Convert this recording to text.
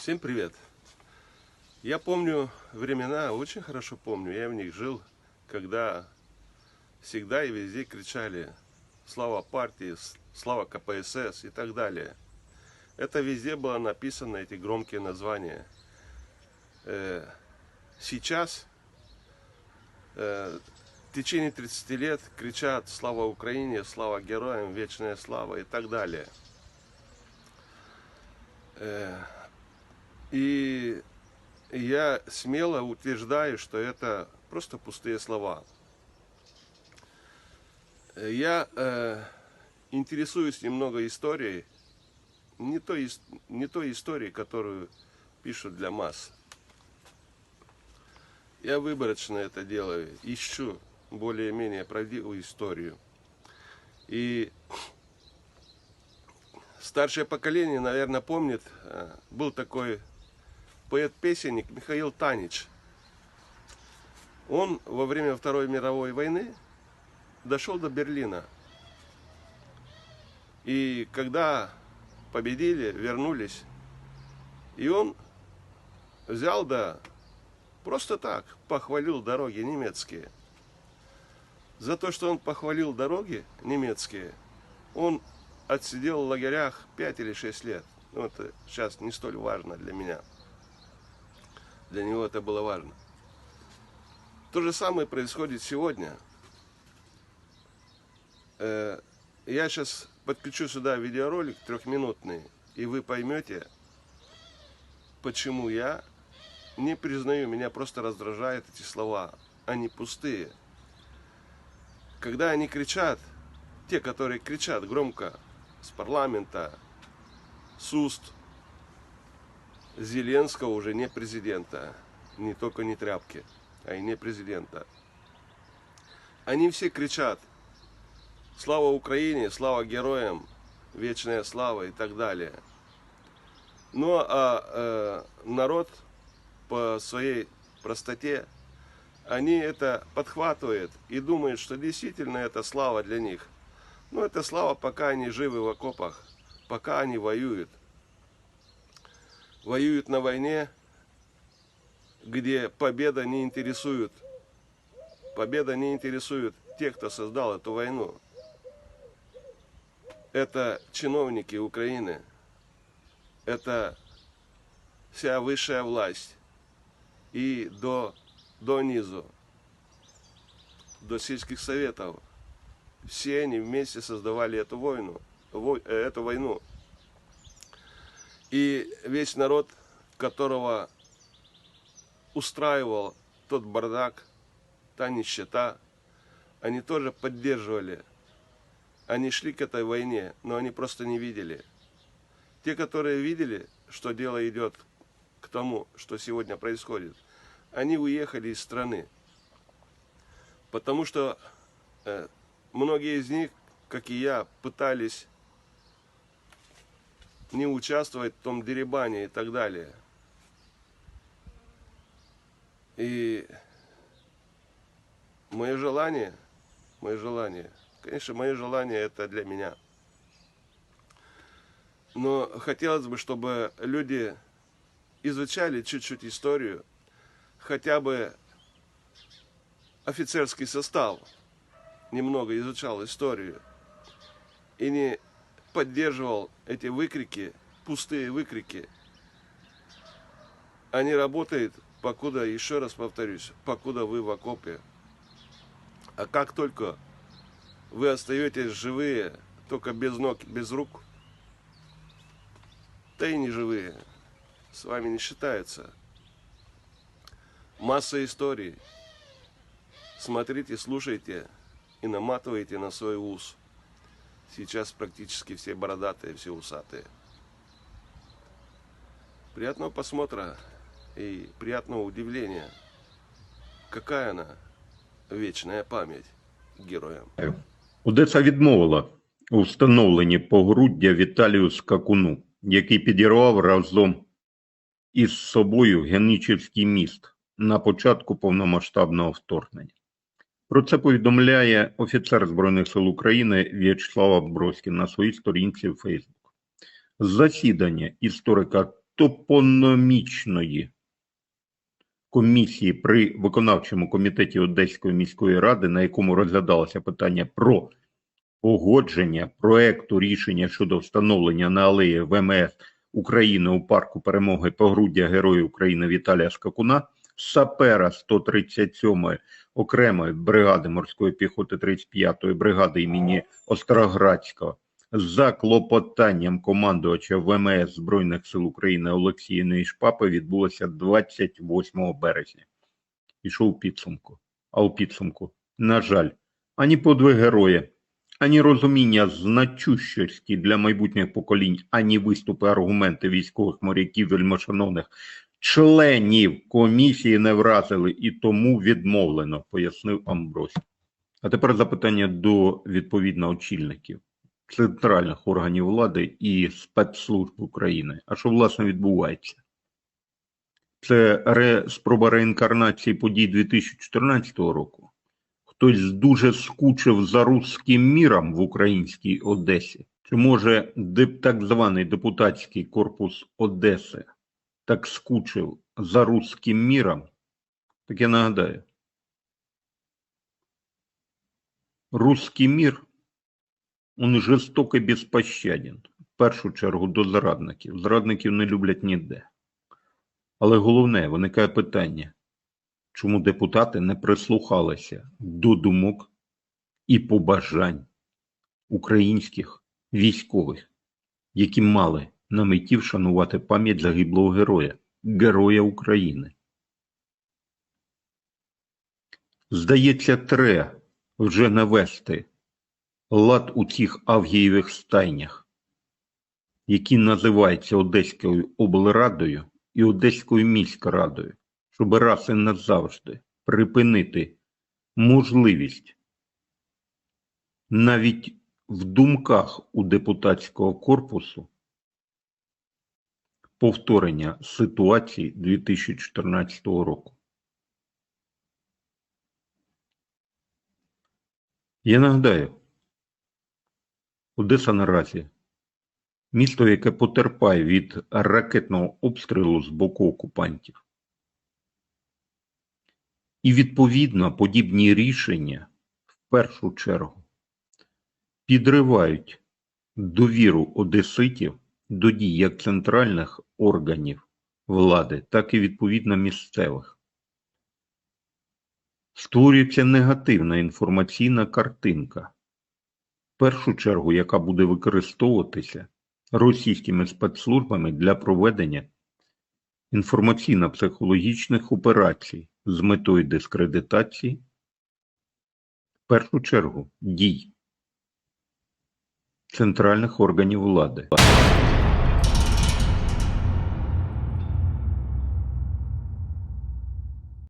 Всем привет! Я помню времена, очень хорошо помню, я в них жил, когда всегда и везде кричали «Слава партии», «Слава КПСС» и так далее. Это везде было написано, эти громкие названия. Э, Сейчас, э, в течение 30 лет, кричат «Слава Украине», «Слава героям», «Вечная слава» и так далее. И я смело утверждаю, что это просто пустые слова. Я э, интересуюсь немного историей, не той, не той историей, которую пишут для масс. Я выборочно это делаю, ищу более-менее правдивую историю. И старшее поколение, наверное, помнит, э, был такой поэт-песенник Михаил Танич. Он во время Второй мировой войны дошел до Берлина. И когда победили, вернулись, и он взял да просто так похвалил дороги немецкие. За то, что он похвалил дороги немецкие, он отсидел в лагерях 5 или 6 лет. Ну, это сейчас не столь важно для меня. Для него это было важно. То же самое происходит сегодня. Э, Я сейчас подключу сюда видеоролик трехминутный, и вы поймете, почему я не признаю, меня просто раздражают эти слова. Они пустые. Когда они кричат, те, которые кричат громко с парламента, с уст Зеленского, уже не президента, не только не тряпки, а и не президента. Они все кричат «Слава Украине! Слава героям! Вечная слава!» и так далее. Ну а э, народ по своей простоте, они это подхватывают и думают, что действительно это слава для них. Но это слава, пока они живы в окопах, пока они воюют. Воюют на войне, где победа не интересует. Победа не интересует тех, кто создал эту войну. Это чиновники Украины. Это вся высшая власть и до, до низу, до сельских советов. Все они вместе создавали эту войну, во- э, эту войну. И весь народ, которого устраивал тот бардак, та нищета, они тоже поддерживали. Они шли к этой войне, но они просто не видели. Те, которые видели, что дело идет к тому, что сегодня происходит, они уехали из страны. Потому что э, многие из них, как и я, пытались не участвовать в том деребане и так далее. И мое желание, мое желание, конечно, мое желание это для меня. Но хотелось бы, чтобы люди изучали чуть-чуть историю, хотя бы офицерский состав немного изучал историю и не поддерживал эти выкрики, пустые выкрики. Они работают, покуда, еще раз повторюсь, покуда вы в окопе. А как только вы остаетесь живые, только без ног, без рук, да и не живые, с вами не считается. Масса историй. Смотрите, слушайте и наматывайте на свой ус. Сейчас практически все бородатые, все усатые. Приятного просмотра и приятного удивления. Какая она вечная память героям. Одеса відмовила у встановленні погруддя Віталію Скакуну, який підірвав разом із собою Генічівський міст на початку повномасштабного вторгнення. Про це повідомляє офіцер Збройних сил України В'ячеслав Аброськін на своїй сторінці в Фейсбук. Засідання історика топономічної комісії при виконавчому комітеті Одеської міської ради, на якому розглядалося питання про погодження проекту рішення щодо встановлення на алеї ВМС України у парку перемоги погруддя Героїв України Віталія Скакуна, сапера 137-ї окремої бригади морської піхоти 35-ї бригади імені Остроградського за клопотанням командувача ВМС Збройних сил України Олексія Нейшпапи відбулося 28 березня. Пішов підсумку. А у підсумку, на жаль, ані подвиг героя, ані розуміння значущості для майбутніх поколінь, ані виступи аргументи військових моряків вельмошановних членів комісії не вразили і тому відмовлено, пояснив Амбрось. А тепер запитання до відповідно очільників центральних органів влади і спецслужб України. А що власне відбувається? Це ре, спроба реінкарнації подій 2014 року. Хтось дуже скучив за русським міром в українській Одесі. Чи може так званий депутатський корпус Одеси так скучив за русським міром? Так я нагадаю. Русский мир, он жорстоко безпощаден. В першу чергу до зрадників. Зрадників не люблять ніде. Але головне, виникає питання, чому депутати не прислухалися до думок і побажань українських військових, які мали на меті вшанувати пам'ять загиблого героя, героя України. Здається, треба вже навести лад у цих авгієвих стайнях, які називаються Одеською облрадою і Одеською міськрадою, щоб раз і назавжди припинити можливість навіть в думках у депутатського корпусу повторення ситуації 2014 року. Я нагадаю, Одеса наразі місто, яке потерпає від ракетного обстрілу з боку окупантів. І відповідно подібні рішення в першу чергу підривають довіру одеситів до дій як центральних органів влади, так і відповідно місцевих. Створюється негативна інформаційна картинка, в першу чергу, яка буде використовуватися російськими спецслужбами для проведення інформаційно-психологічних операцій з метою дискредитації, в першу чергу, дій центральних органів влади.